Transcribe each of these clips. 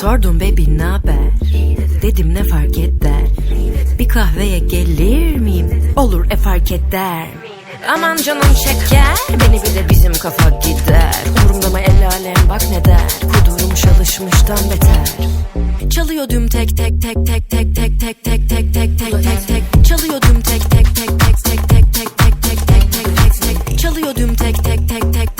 Sordum bebi naber Dedim ne fark eder Bir kahveye gelir miyim Olur e fark eder Aman canım şeker Beni bir de bizim kafa gider Umurumda mı el alem bak ne der Kudurmuş alışmıştan beter Çalıyordum tek tek tek tek tek tek tek tek tek tek tek tek tek Çalıyordum tek tek tek tek tek tek tek tek tek tek tek tek Çalıyordum tek tek tek tek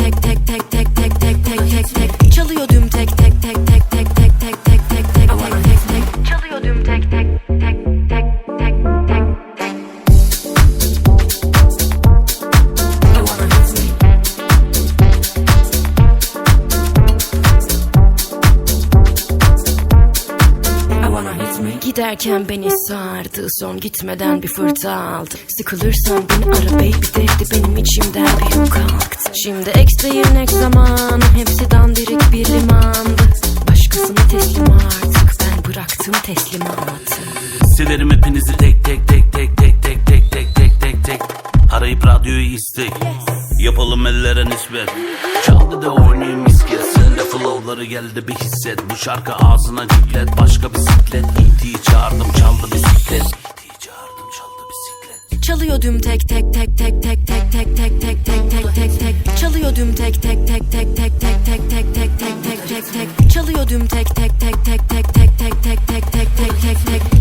Giderken beni sardı Son gitmeden bir fırtına aldı. Sıkılırsan beni ara baby derdi Benim içimden bir yük kalktı. Şimdi ex değil zaman Ben bıraktım teslimatı Silerim hepinizi tek tek tek tek tek tek tek tek tek tek tek Arayıp radyoyu istek Yapalım ellere nispet Çaldı da oynayayım misket Sen de flowları geldi bir hisset Bu şarkı ağzına ciklet Başka bisiklet E.T. çağırdım çaldı bisiklet E.T. çağırdım çaldı bisiklet Çalıyor düm tek tek tek tek tek tek tek tek tek tek tek tek tek Çalıyor düm tek tek tek tek tek tek tek tek tek tek Çalıyor düm tek tek tek tek tek tek tek tek tek tek tek tek tek